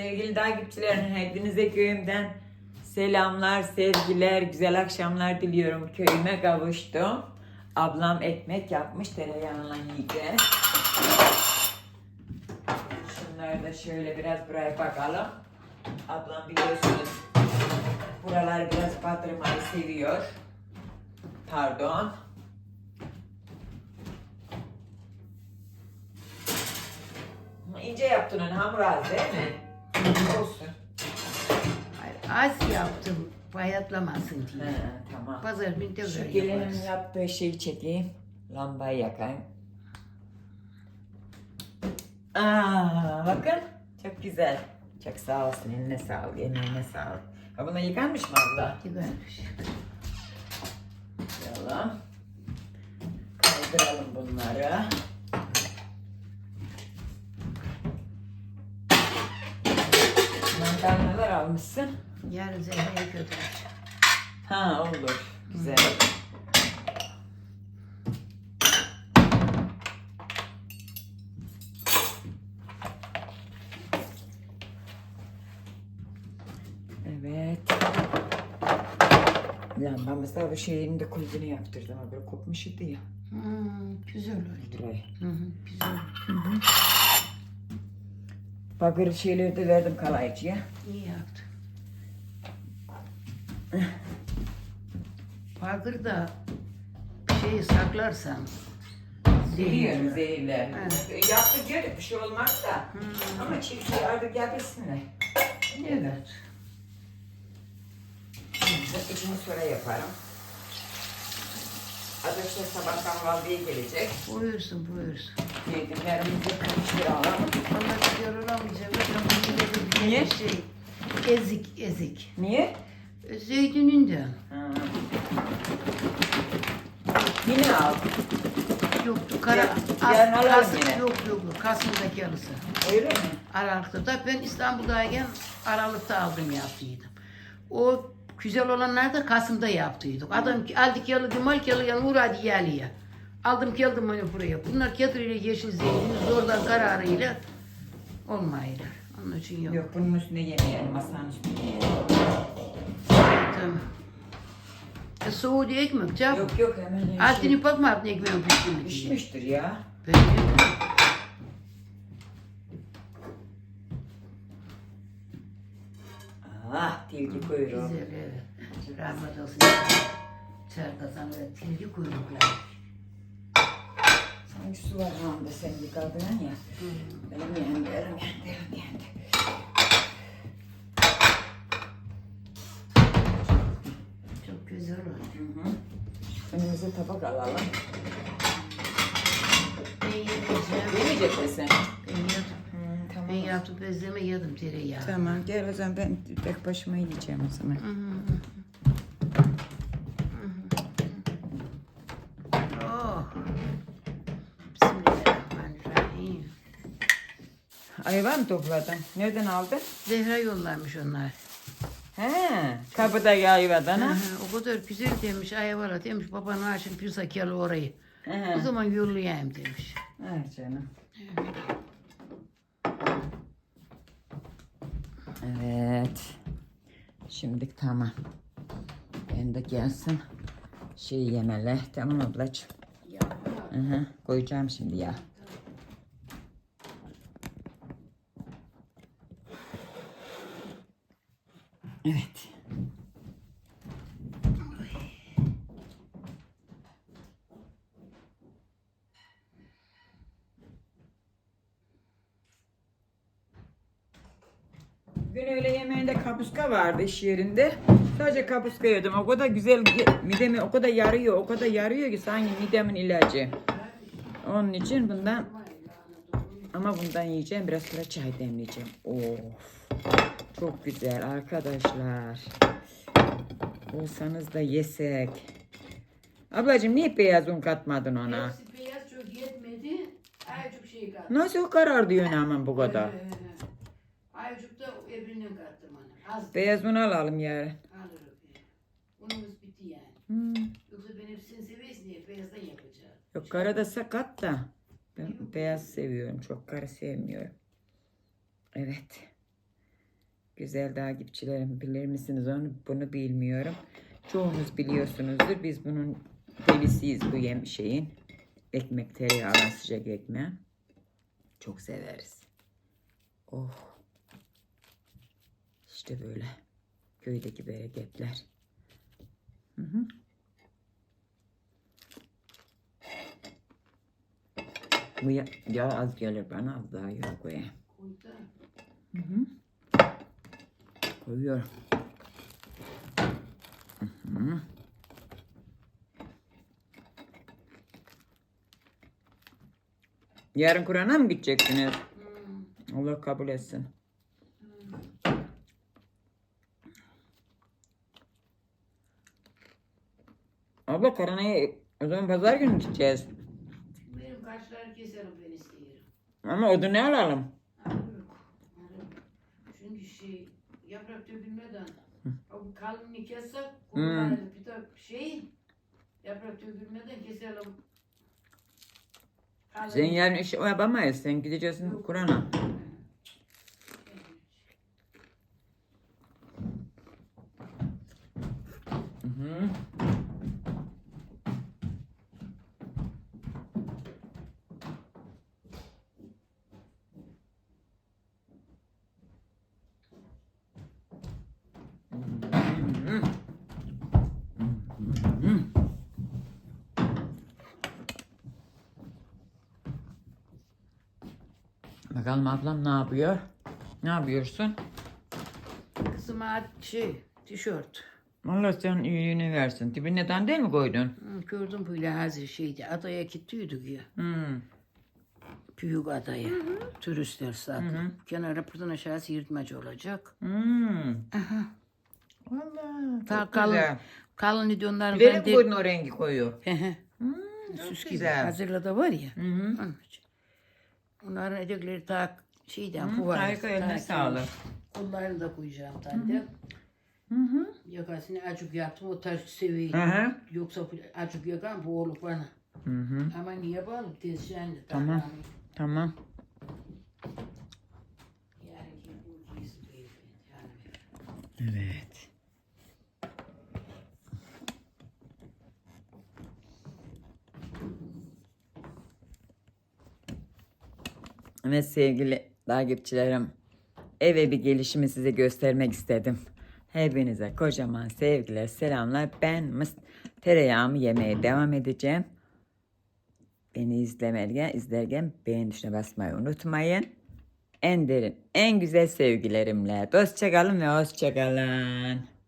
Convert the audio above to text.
Sevgili takipçilerim hepinize köyümden selamlar, sevgiler, güzel akşamlar diliyorum. Köyüme kavuştum. Ablam ekmek yapmış tereyağıyla yiyeceğiz. Şunları da şöyle biraz buraya bakalım. Ablam biliyorsunuz buralar biraz batırmayı seviyor. Pardon. İnce yaptın onu hamur az değil mi? Olsun. Hayır, Az yaptım bayatlamasın diye. He, tamam. Pazar günü de Şu öyle gelinin yaparız. yaptığı şeyi çekeyim. Lambayı yakayım. Aa, bakın. Çok güzel. Çok sağ olsun. Eline sağlık. Emeğine sağlık. Ha buna yıkanmış mı abla? Güzelmiş. Yalan. Kaydıralım bunları. Mandalinalar almışsın. Yarın Zehra'ya götüreceğim. Ha olur. Güzel. Evet. Lambamız da bu şeyini de kulübünü yaptırdım. Böyle kopmuş idi ya. Hmm, güzel oldu. Burayı. Hı hı, güzel. Bakır şeyleri de verdim kalaycıya. İyi yaptın. Bakır da şeyi saklarsan Biliyorum zehirler. Evet. Yaptık diyorduk bir şey olmaz da. Ama çiftçi artık gelmesinler. Evet. İçini sonra yaparım. Arkadaşlar sabah kahvaltıya gelecek. Buyursun buyursun. Yediklerimizi olamayacak. Hocam bu yine de bir Niye? şey. Ezik ezik. Niye? Zeytin'in de. Ha. Yine al. Yoktu. Kara, Ya- as- yarın alalım yine. Yok yok. Kasım'daki alısı. Öyle mi? Aralık'ta da ben İstanbul'dayken Aralık'ta aldım yaptıydım. O güzel olanlar da Kasım'da yaptıydık. Adam aldık yalı mal yalı yalı uğradı yalıya. Aldım geldim onu buraya. Bunlar ketiriyle yeşil zeytin zorla kararıyla olmayırlar. Onun için yok. Yok bunun üstüne yemeyelim. Masanın üstüne yiyelim. Tamam. E, soğudu ekmek canım. Yok yok hemen yemişim. Altını bakma pişti mi diye. Pişmiştir ya. Ben yedim. Ah tilki kuyruğu. Güzel evet. Rahmet olsun. İçeride sana öyle tilki kuyruklar. Sanki su var hamda sen yıkadın ya. Benim yeğenim, benim yeğenim. Çok güzel oldu. Önümüze tabak alalım. Yemeyecek misin? Tamam. Ben yaptım bezleme yedim tereyağı. Tamam gel o zaman ben tek başıma yiyeceğim o zaman. Hı hı. Oh. Ayva mı topladın? Nereden aldın? Zehra yollamış onlar. He, kapıdaki ayvadan Hı ha. o kadar güzel demiş. Ayvala demiş. Babanın açın bir sakalı orayı. He. O zaman yollayayım demiş. Evet canım. Evet. Şimdi tamam. Ben de gelsin. Şey yemeli. Tamam ablacığım. Hı. Koyacağım şimdi ya. Evet. Bugün öğle yemeğinde kapuska vardı iş yerinde. Sadece kapuska yedim. O kadar güzel midemi o kadar yarıyor, o kadar yarıyor ki sanki midemin ilacı. Onun için bundan ama bundan yiyeceğim. Biraz sonra çay demleyeceğim. Of. Çok güzel arkadaşlar. Olsanız da yesek. Ablacığım niye beyaz un katmadın ona? Hepsi beyaz çok yetmedi. Aycık şey kattı. Nasıl karar diyorsun hemen bu kadar? Aycık da öbüründen kattım ona. Az Beyaz un alalım yarın. alırım. Unumuz bitti yani. Hmm. Yoksa ben hepsini sevesin diye beyazdan yapacağım. Yok kara da sakat da. Ben beyaz seviyorum. Çok kara sevmiyorum. Evet. Güzel takipçilerim bilir misiniz onu bunu bilmiyorum. Çoğunuz biliyorsunuzdur. Biz bunun delisiyiz bu yem şeyin. Ekmek tereyağı sıcak ekmeği. Çok severiz. Oh. İşte böyle. Köydeki bereketler. Hı hı. Bu ya, yağ az gelir bana az daha yağ koyayım. Hı hı. Koyuyorum. Hı hı. Yarın Kur'an'a mı gideceksiniz? Hmm. Allah kabul etsin. Abla Karana'ya o zaman pazar günü gideceğiz. Benim kaşları keserim ben isterim. Ama odunu alalım. Alırım, alırım. Çünkü şey yaprak dökülmeden o kalını kessek kullanırız. Bir de şey yaprak dökülmeden keselim. Kalın- Sen yarın iş yapamayız. Sen gideceksin Kur'an'a. Hı hı. Hı hı. Hı hı. Bakalım ablam ne yapıyor? Ne yapıyorsun? Kızıma şey tişört. Allah sen iyiliğini versin. Tipi neden değil mi koydun? Hı, Gördüm böyle hazır şeydi. Adaya gittiydik ya. Hmm. Büyük adaya. Turistler zaten. Kenara buradan aşağısı yırtmacı olacak. Hmm. Aha. Valla Ta çok kalın, güzel. kalın idonlarından Bilerek koydun o rengi koyu? Hmm, Süs gibi. güzel. Hazırla da var ya. Hı hı. Onun için. Onların edekleri ta şeyden Hı, bu var. harika, eline sağlık. Kollarını da koyacağım tane. Hı hı. Yakasını acık yaptım o taş seviye. Hı hı. Yoksa acık yakan bu olur bana. Hı hı. Ama niye bağlı? Tezcan da. Tamam. Tamam. Evet. Evet sevgili takipçilerim. Eve bir gelişimi size göstermek istedim. Hepinize kocaman sevgiler, selamlar. Ben mıs tereyağımı yemeye devam edeceğim. Beni izlemerken, izlerken beğen tuşuna basmayı unutmayın. En derin, en güzel sevgilerimle. Hoşçakalın ve hoşçakalın.